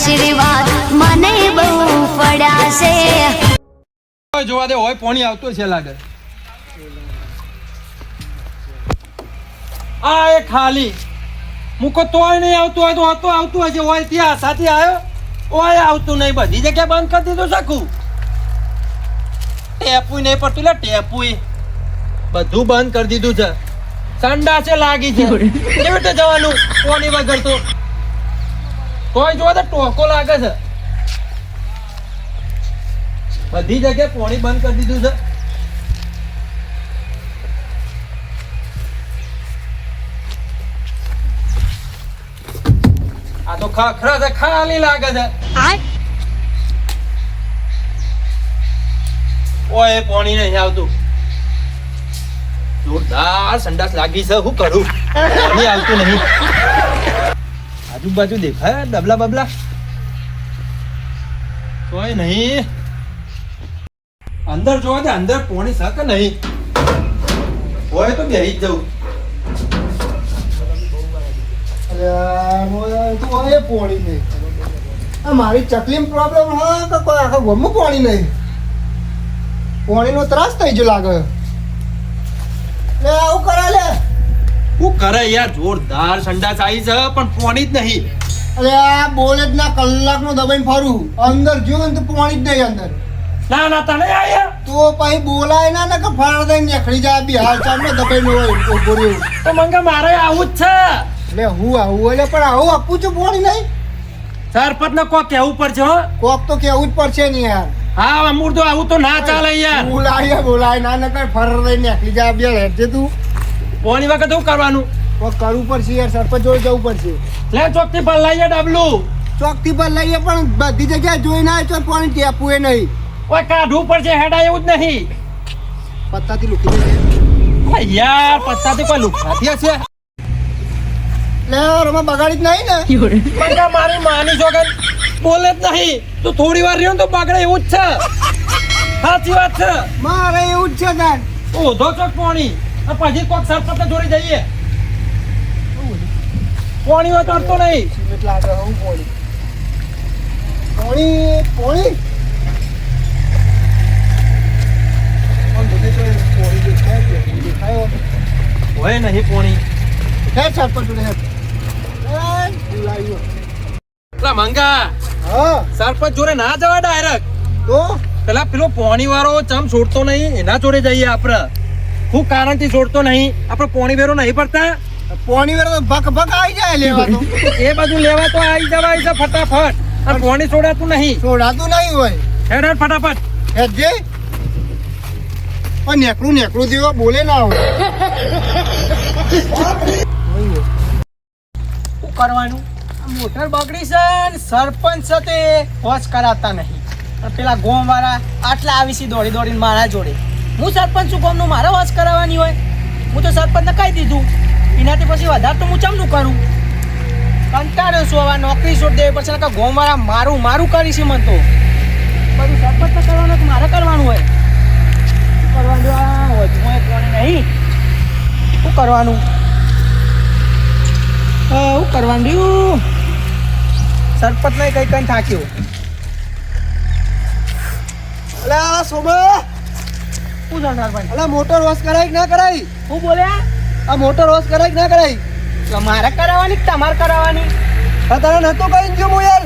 આશીર્વાદ મને બહુ પડ્યા છે જોવા દે હોય પોણી આવતો છે લાગે. આ એ ખાલી. મૂકો તોય નહીં આવતું હોય તો હોતો આવતું હશે. હોય ત્યાં સાથે આવ્યો? ઓય આવતું નહીં બધી જગ્યાએ બંધ કરી દીધું શકું ટેપુય નહીં પડતું લે ટેપુય. બધું બંધ કરી દીધું છે. સંડા છે લાગી છે. કેવી રીતે જવાનું? કોની વગર તો. તોય જોવા તો ટોકો લાગે છે. બધી જગ્યાએ પોણી બંધ કરી દીધું છે. આ તો ખખરા છે ખાલી લાગે છે. ઓય પોણી નહીં આવતું. જોરદાર સંડાસ લાગી છે શું કરું? આવતું નહીં. આજુબાજુ દેખાય ડબલા બબલા? કોઈ નહીં. અંદર જોવા દે અંદર પોણી છે નહીં. હોય તો બેહી જ જવું અરે મોય તું હવે પોણી નહીં. મારી ચકલી પ્રોબ્લેમ હોય કે કોઈ આખા ગોમમાં પોણી નહીં? પોણીનો ત્રાસ થઈ ગયો લાગે. આવું શું કરે યાર? જોરદાર સંડાસ આવી છે પણ પોણી જ નહીં. અરે આ જ ના કલાક નો દબાઈને ફરું. અંદર જો ને તો પોણી જ નહીં અંદર. ના ના તને આયા? તો પછી બોલાય ના ને કે ફાળ દઈને નીકળી જાય બિહાર ચાલનો દબાઈને હોય ઊભો રહ્યું. તો મંગે મારે આવું જ છે. એટલે હું આવું એટલે પણ આવું આપું છું પોણી નહીં. સરપંચ ને કોક કેવું પડશે હો. કોક તો કેવું જ પડશે ને યાર. હા અમૂર તો આવું તો ના ચાલે યાર. બોલાય બોલાય ના નકર ફર દઈને નીકળી જાય બે હેઠે તું. પોણી વખત શું કરવાનું? કરવું પડશે યાર સરપંચ જોડે જવું પડશે. લે ચોકથી પર લઈએ ડબલું. ચોકથી પર લઈએ પણ બધી જગ્યાએ જોઈ ના તો પાણી ટેપવું એ નહીં. ઓય કાઢવું પડશે હેડા એવું જ નહીં. પત્તાથી લૂકી દે. યાર પત્તાથી કોઈ લૂકાતી હશે? લે રમા બગાડી જ નહીં ને. મંગા મારી માની જોગન. બોલે જ નહીં. તું થોડી વાર રહ્યો ને તો બગડે એવું જ છે. સાચી વાત છે. મારે એવું જ છે તાર ઓધો ચોક પોણી. પછી કોક સરપંચ જોડી જઈએ. પોણી હોય કરતો નહીં. સિમેન્ટ લાગે હું પોણી. પોણી હોય. નહીં પોણી. હે સરપંચ જોડે હે. એ, બોલાવ્યો. પેલા મંગા સરપંચ જોડે ના જવા ડાયરેક્ટ તો? પેલા પેલો પોણી વાળો ચમ છોડતો નહીં એના જોડે જઈએ આપણે. શું કારણથી છોડતો નહીં. આપણે પોણી વેરો નહીં પડતા. પોણી વેરો તો ભક ભક આવી જાય લેવા તો એ બધું લેવા તો આવી જવાય છે ફટાફટ. અને પોણી છોડાતું નહીં. છોડાતું નહીં હોય. હેડ હેડ ફટાફટ. હેજે પણ નેકળું નેકળું દેવા બોલે ના હોય. શું કરવાનું? મોટર બગડી છે સરપંચ છે તે હોશ કરાવતા નહીં. પેલા ગોમ વાળા આટલા આવી છે દોડી દોડીને મારા જોડે. હું સરપંચ છું કોમનું મારા વાસ કરાવવાની હોય. હું તો સરપંચને કહી દીધું. એનાથી પછી વધારે તો હું ચમનું કરું? કંટાળ્યો છું હવે, નોકરી છોડ દેવી પડશે, નકર ગોમવાળા મારું મારું કરી છે મને તો. બધું સરપંચને કરવાનું, કે મારે કરવાનું હોય? કરવાનું કોણી નહીં. શું કરવાનું? શું કરવાનું રહ્યું? સરપંચ નહીં કંઈ થાક્યું. થાક્યો અલે સોમા અલે મોટર વોશ કરાય કે ના કરાય? શું બોલ્યા આ મોટર વોશ કરાય કે ના કરાય? તો મારે કરાવવાની કે તમારે કરાવવાની? તારે નતો કહી જો હું યાર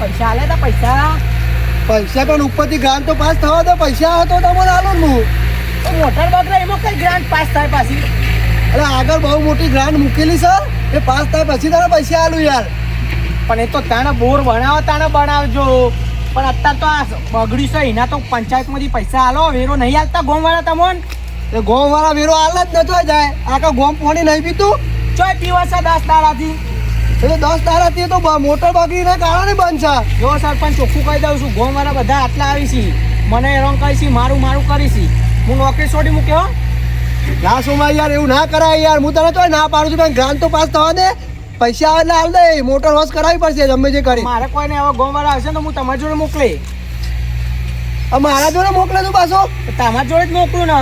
પૈસા આલે તા પૈસા. પૈસા પણ ઉપરથી ગ્રાન્ટ તો પાસ થવા દો પૈસા હતો તો મને આલો હું. મોટર બગડે એમાં કઈ ગ્રાન્ટ પાસ થાય પાછી? અરે આગળ બહુ મોટી ગ્રાન્ટ મૂકેલી સર એ પાસ થાય પછી તારે પૈસા આલું યાર. પણ એ તો તાણે બોર બનાવો તાણે બનાવજો. પણ અત્યારે તો આ બગડ્યું એના તો પંચાયતમાંથી પૈસા આલો, વેરો નહીં આલતા ગોમવાળા તમોન. એ ગોમવાળા વેરો આલ જ નતો જાય. આખા ગોમ પાણી નહીં પીતું. ચોય પીવા દસ દાડાથી. એટલે દસ તારાથી તો મોટર બગડીને કારણે બંધ છે. જો સરપંચ ચોખ્ખું કહી દઉં છું, ગોમવાળા બધા આટલા આવી છે. મને હેરાન કરી છે, મારું મારું કરીશી હું નોકરી છોડી મૂક્યો? ના સોમા યાર, એવું ના કરાય યાર. હું તને તો ના પાડું છું ગ્રાન્ટ તો પાસ થવા દે. પૈસા આવે એટલે હાલ દે. મોટર વોશ કરાવી પડશે તમે જે કરી. મારે કોઈને એવા ગોમવાળા આવશે તો હું તમારી જોડે મોકલી. મારા જોડે મોકલે તું પાછો. તમારી જોડે જ મોકલું ને.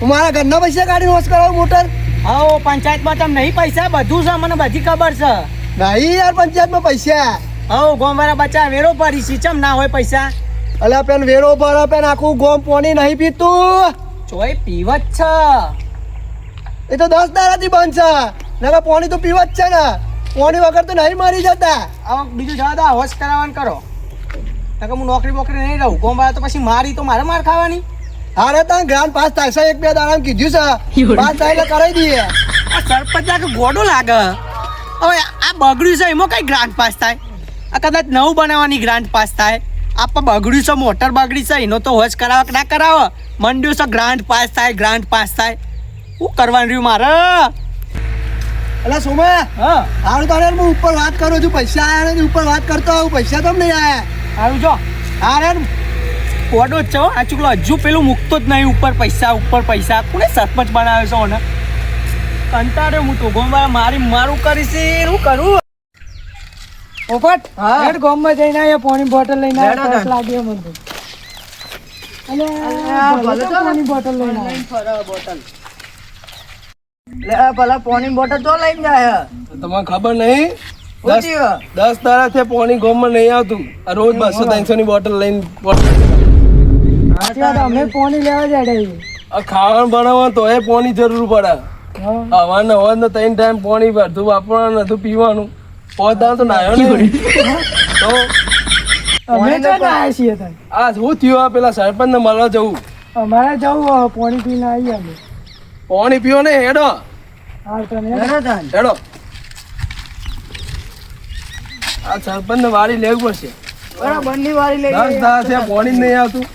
હું મારા ઘરના પૈસા કાઢી વોશ કરાવું મોટર? હા પંચાયતમાં તમે નહીં પૈસા બધું છે મને બધી ખબર છે. નહીં યાર પંચાયતમાં પૈસા. હા ગોમવાળા બચા વેરો પડી છે ચમ ના હોય પૈસા? અલ્યા પેન વેરો ભરે પેન આખું ગોમ પોણી નહીં પીતું. ચોય પીવત છે. એ તો દસ દાડાથી બંધ છે. નકર પોણી તો પીવા જ છે ને. પોણી વગર તો નહીં મરી જતા. આવો બીજું જવા દો હોશ કરાવવાનું કરો. નકર હું નોકરી બોકરી નહીં રહું. વાળા તો પછી મારી તો મારે માર ખાવાની. અરે તને ગ્રાન્ડ પાસ થાય છે એક બે દાડા કીધું છે. પાસ થાય એટલે કરાવી દઈએ. આ સરપંચ લાગે ગોડો લાગે. હવે આ બગડ્યું છે એમાં કઈ ગ્રાન્ડ પાસ થાય? આ કદાચ નવું બનાવવાની ગ્રાન્ટ પાસ થાય? આ પણ બગડ્યું છે મોટર બગડી છે એનો તો હોશ કરાવો ના કરાવો. મંડ્યું છે ગ્રાન્ટ પાસ થાય ગ્રાન્ટ પાસ થાય. શું કરવાનું રહ્યું મારે? એટલે સુમા હા. હારું તારે હું ઉપર વાત કરું છું પૈસા આયા નથી ઉપર વાત કરતો આવું પૈસા તો નહીં આયા. હારું જો. હારે કોડો જ છો આ ચૂકલો હજુ પેલું મૂકતો જ નહીં ઉપર પૈસા ઉપર પૈસા. કોને સરપંચ બનાવ્યો છે ને કંટાળ્યો હું તો ગોમવાળા મારી મારું કરીશ હું કરું. પોપટ હા. હેડ ગોમમાં જઈને આયા પાણી બોટલ લઈને લેડો આયા તાન. તરસ લાગી મને. બોટલ લઈને બોટલ પોણી બોટલ તો લઈને જાય તમને ખબર નહીં? દસ પૂછ્યું. દસ પોણી ગોમમાં નહીં આવતું. આ રોજ બસો ત્રણસો ની બોટલ લઈને બોટલ ત્યાં તો અમે પાણી લેવા જ ખાવાનું બનાવવા તો એ પોણી જરૂર પડે. હવાને હવાને ત્રણ ટાઈમ પોણી ભરતું વાપરવાનું નતું પીવાનું. પોતા તો નાયો નહીં. તો અમે તો ના છીએ આ શું થયું? પેલા સરપંચ ને મળવા જવું. અમારે જવું પોણી પીને આવીએ અમે. પોણી પીવો ને હેડો. હેડો. આ સરપંચ ને વાળી લેવું પડશે. બરાબરની વારી લઈ દસ પોણી નહીં આવતું.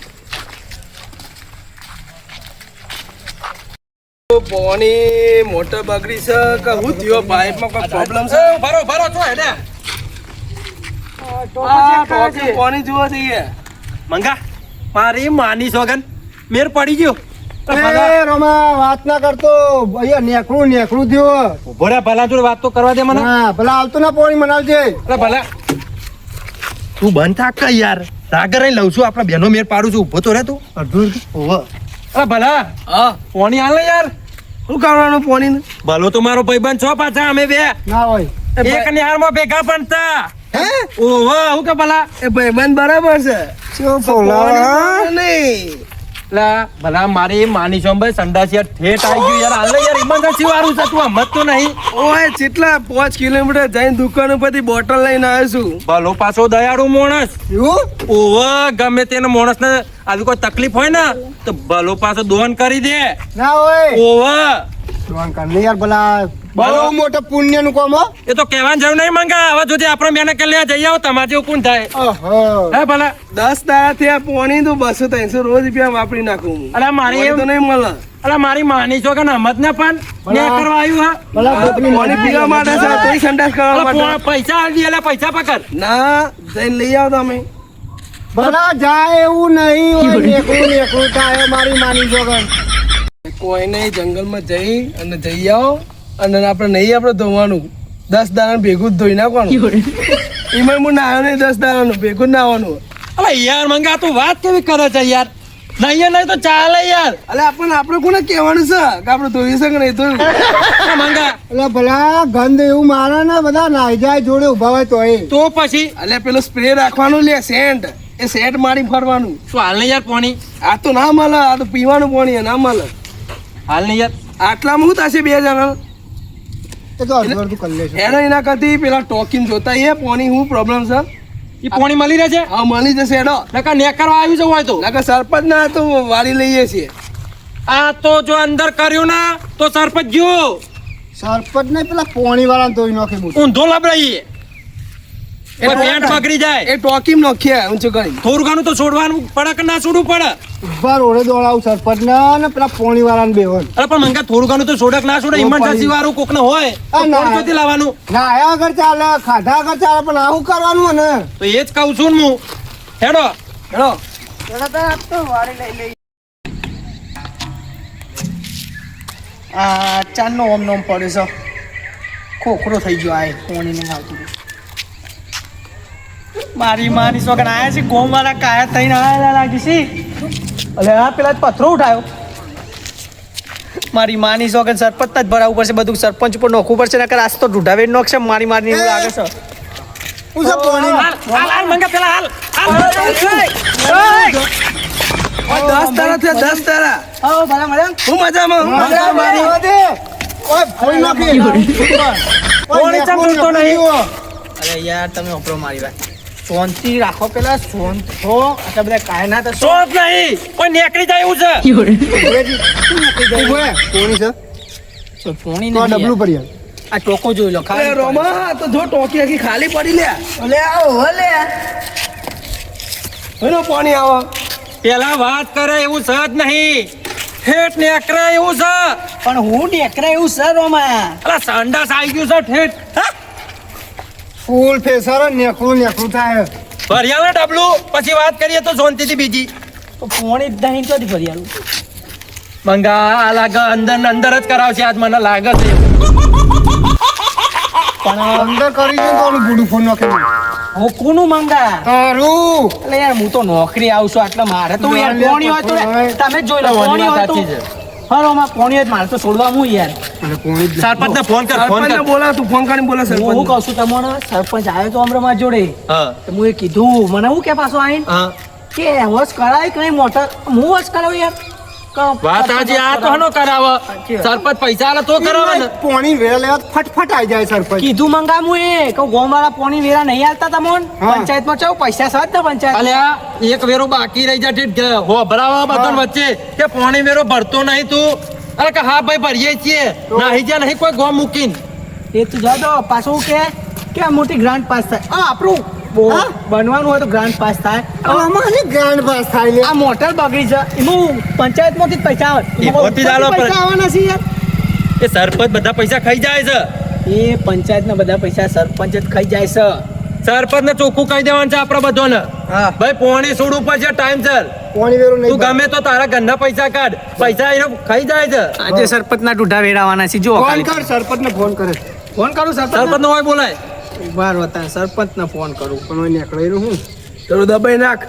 પોણી મોટર બગડી છે કે હું થયો? પાઇપમાં કોઈ પ્રોબ્લેમ છે? ભરો ભરો છો હેડે આ ટોકી પોણી જોવા જઈએ. મંગા મારી માની સોગન મેર પડી ગયો. એ રોમા વાત ના કરતો. અહીંયા નેકળું નેકળું થયો. ભલા જોડે વાત તો કરવા દે મને. હા ભલા આવતું ના પોણી મનાવજે. અરે ભલા. તું બંધ થાક કે યાર? રાગર લઉં છું આપણા બેનો મેર પાડું છું. ઊભો તો રે તું. અડધું અરે ભલા. હા. પોણી હાલ ને યાર. શું કરવાનું પોણી ભલો તો મારો ભાઈબંધ છો પાછા અમે બે. ના હોય. એક નિહાળમાં ભેગા પણ તા હે? ઓહો હું કે ભલા? એ ભાઈબંધ બરાબર છે. શું પોણી ફોલા નહીં. લા ભલા મારી માની ચોંભાઈ સંડાસ યાર ઠેઠ આવી ગયું યાર. હાલ યાર ઇમરજન્સી વાળું છે તું તો નહીં. ઓય પાંચ કિલોમીટર જઈને દુકાન ઉપરથી બોટલ લઈને આવ્યો છું. ભલો પાછો દયાળુ માણસ. એવું? ઓહો ગમે તેને માણસ ને આવી કોઈ તકલીફ હોય ને તો ભલો પાછો દોન કરી દે. ના હોય. ઓહો જોવાન કર યાર ભલા. બહુ મોટો પુણ્યનું કોમો એ તો કહેવાની જરૂર નહીં મંગા હવે જોજે આપણે મેને કે લે જઈ આવો તમારે જેવું કોણ થાય? હે ભલે. દસ દાડા થયા પોણી તું બસો ત્રણસો રોજ રૂપિયા વાપરી નાખું અરે મારી એમ તો નહીં મળે. અરે મારી માની છો કે નમત ને પણ ને કરવા આવ્યું હા? ભલા કોકની પોણી પીવા માટે છે તોય સંડાસ કરવા માટે. પૈસા આલી એટલે પૈસા પકડ. ના જઈને લઈ આવો તમે. ભલા જાય એવું નહીં હોય નેકળું નેકળું થાય મારી માની જોગન કોઈ નહીં જંગલમાં જઈ અને જઈ આવો. અને આપણે નહીં આપણે ધોવાનું. દસ દાણા ભેગું જ ધોઈ નાખવાનું. એમાં. હું નાયો નહીં દસ દાડાનું ભેગું જ નાવાનું. અરે યાર મંગા તું વાત કેવી કરે છે યાર? નહીં નહીં તો ચાલે યાર. અલે આપણને આપણે કોને કહેવાનું છે? કે આપણે ધોઈ શકે નહીં તો મંગા. એટલે ભલા ગંધ એવું મારે ને બધા નાઈ જાય જોડે ઊભા હોય તોય. તો પછી? અલે પેલો સ્પ્રે રાખવાનું લે સેન્ટ એ સેન્ટ મારી ફરવાનું. શું હાલ નહીં યાર પોણી? આ તો ના મળે આ તો પીવાનું પાણી ના મળે. હાલ નહીં યાર. આટલામાં હું થશે બે જણા? એ તો અડધું અડધું કરી લેશું. એના એના કરતી પેલા ટોકીન જોતા એ પોણી હું પ્રોબ્લેમ છે. એ પોણી મળી રહે છે હા મળી જશે એનો. નકા નેકરવા આવ્યું છે હોય તો. નકા સરપંચ ના તો વાળી લઈએ છીએ. આ તો જો અંદર કર્યું ના તો સરપંચ ગયો. સરપંચ ને પેલા પોણી વાળા ધોઈ નાખે ઊંધો લબડાઈએ કોઈ પેન્ટ પકડી જાય. એ ટોકીમ ઊંચું કરી થોડું ઘણું તો છોડવાનું પડે કે ના છોડવું પડે. ઊભા રોડે દોડાવું સરપંચ ને ને પેલા પોણી વાળા ને બેવન અરે પણ મંગા થોડું ઘણું તો છોડક ના છોડે ઇમરજન્સી વાળું કોક ને હોય તો આ ના. કોણ ચોથી લાવવાનું. ના આયા આગળ ચાલે ખાધા ચાલે પણ આવું કરવાનું ને તો એ જ કહું છું હું. હેડો. હેડો. આ ચાંદનો ઓમ નોમ પડ્યો છે. ખોખરો થઈ ગયો આ કોણી નહીં આવતું મારી માની સોગન આયા છે ગોમ વાળા કાયા થઈને આયા લાગી છે અલે આ પેલા જ પથરો ઉઠાયો મારી માની સોગન સરપંચ જ ભરાવું પડશે બધું સરપંચ ઉપર નોખવું પડશે નકર આજ તો ઢૂઢાવે નોખશે મારી મારની એવું લાગે છે હું છે પાણી હાલ હાલ મંગા પેલા હાલ હાલ દસ તારા થયા દસ તારા આવો ભલા મળ્યા હું મજામાં મારા મારી વાદે. ઓય ફોન નાખી કોણ ચમ નહીં? અરે યાર તમે ઓપરો મારી વાત શાંતિ રાખો પેલા સોન થો આટલા બધા કાયના તો સોપ નહીં કોઈ નેકળી જાય એવું છે. પોણી છે? તો પોણી નહીં ડબલું પડી આવે. આ ટોકો જોઈ લો ખાલી રોમા તો જો ટોકી આખી ખાલી પડી લે. અલે આવો હલે એનો પાણી આવો. પેલા વાત કરે એવું છે જ નહીં. ઠેઠ નેકરા એવું છે. પણ હું નેકરા એવું સર રોમા. અલા સંડાસ આવી ગયું છે ઠેઠ. હા? ફૂલ ફેસર નેકળું નેકળું થાય. ભર્યા ને ડબલું? પછી વાત કરીએ તો શાંતિથી બીજી. તો પોણી દહીં ચોથી ભરી આલું મંગા આ લાગે અંદર ને અંદર જ કરાવશે આજ મને લાગે છે. અંદર કરી દઉં તો ઓલું બુડું ફોન નાખી. હું કોનું મંગા તારું. એટલે યાર હું તો નોકરી આવું છું એટલે મારે તો યાર ના, હોય તો તમે જ જોઈ લો ના, હોય તો સાચી હા રોમા પોણી હોય તો છોડવા હું યાર. જ સરપંચ ને ફોન કર ફોન કર. બોલા તું ફોન કરીને બોલા હું હું કહું છું તમને સરપંચ આવ્યો તો હમણાં મારા જોડે. તો હું એ કીધું મને હું કે પાછો આવીને? હા. કે હોશ કરાય કઈ મોટર? હું હોશ કરાવું યાર. ક- વાત આજે આ તો હનો કરાવે. સરપંચ પૈસા આલે તો કરાવે ને. પોણી વેરા લેવા ફટફટ આવી જાય સરપંચ. કીધું મંગામું એ. ગોમ વાળા પોણી વેરા નહીં આલતા તમોન? ચાવ પૈસા ને પંચાયત? અલ્યા એક વેરો બાકી રહી જાય હો ભરાવા વચ્ચે કે પોણી વેરો ભરતો નહીં તું? અરે કે હા ભાઈ ભરીએ છીએ. નહીં જ્યાં નહીં કોઈ ગોમ મૂકીને. એ તું જા દો પાછું કે કે મોટી ગ્રાન્ટ પાસ થાય. આ આપણું? બનવાનું હોય તો ગ્રાન્ડ પાસ થાય. આમાં ને ગ્રાન્ડ પાસ થાય આ મોટર બગડી છે. એમાં પંચાયતમાંથી જ પૈસા આવે. પૈસા આવવાના છે યાર. એ સરપંચ બધા પૈસા ખાઈ જાય છે. એ પંચાયતના બધા પૈસા સરપંચ જ ખાઈ જાય છે. સરપંચ ને ચોખ્ખું કહી દેવાનું છે આપડે બધાને. હા. ભાઈ પોણી છોડવું પડશે ટાઈમ સર પોણી વેરો તું ગમે તો તારા ઘરના પૈસા કાઢ. પૈસા એનો ખાઈ જાય છે. આજે સરપંચના ઢૂઢા વેરાવાના છે. જો ફોન કર સરપંચ ને ફોન કરે. ફોન કરું સરપંચ સરપંચ નો હોય બોલાય. બાર વતા સરપંચને ફોન કરું. પણ હું નીકળી રહ્યું હું. થોડું દબાઈ નાખ.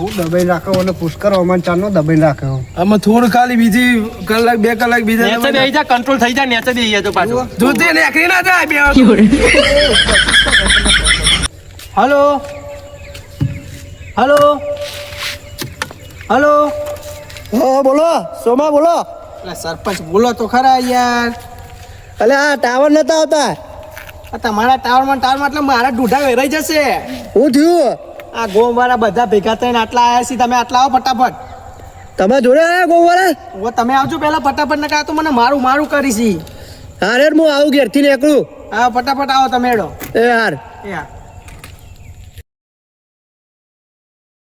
હું દબાઈ રાખો અને પુષ્કર હવામાન ચાર નો દબાઈ રાખો આમાં થોડું ખાલી બીજી કલાક બે કલાક બીજા નેચે બેહી જા કંટ્રોલ થઈ જાય નેચે બેહી અહીંયા તો પાછું જોતે નેકરી ના જાય બે હલો? હલો? હલો? હા બોલો. સોમા બોલો. એટલે સરપંચ બોલો તો ખરા યાર. અલે આ ટાવર નતા આવતા? તમારા ટાવરમાં ટાવરમાં એટલે મારા ઢૂંઢા વેરાઈ જશે. હું થયું? આ ગોવાળા બધા ભેગા થઈને આટલા આવ્યા છીએ તમે આટલા આવો ફટાફટ. તમે જોડે આવ્યા ગોવાળા ઓ તમે આવજો પહેલા ફટાફટ ને કાં તો મને મારું મારું કરી છે હારે હું આવું ઘેરથી નીકળું. હા ફટાફટ આવો તમે એડો એ હાર. એ હા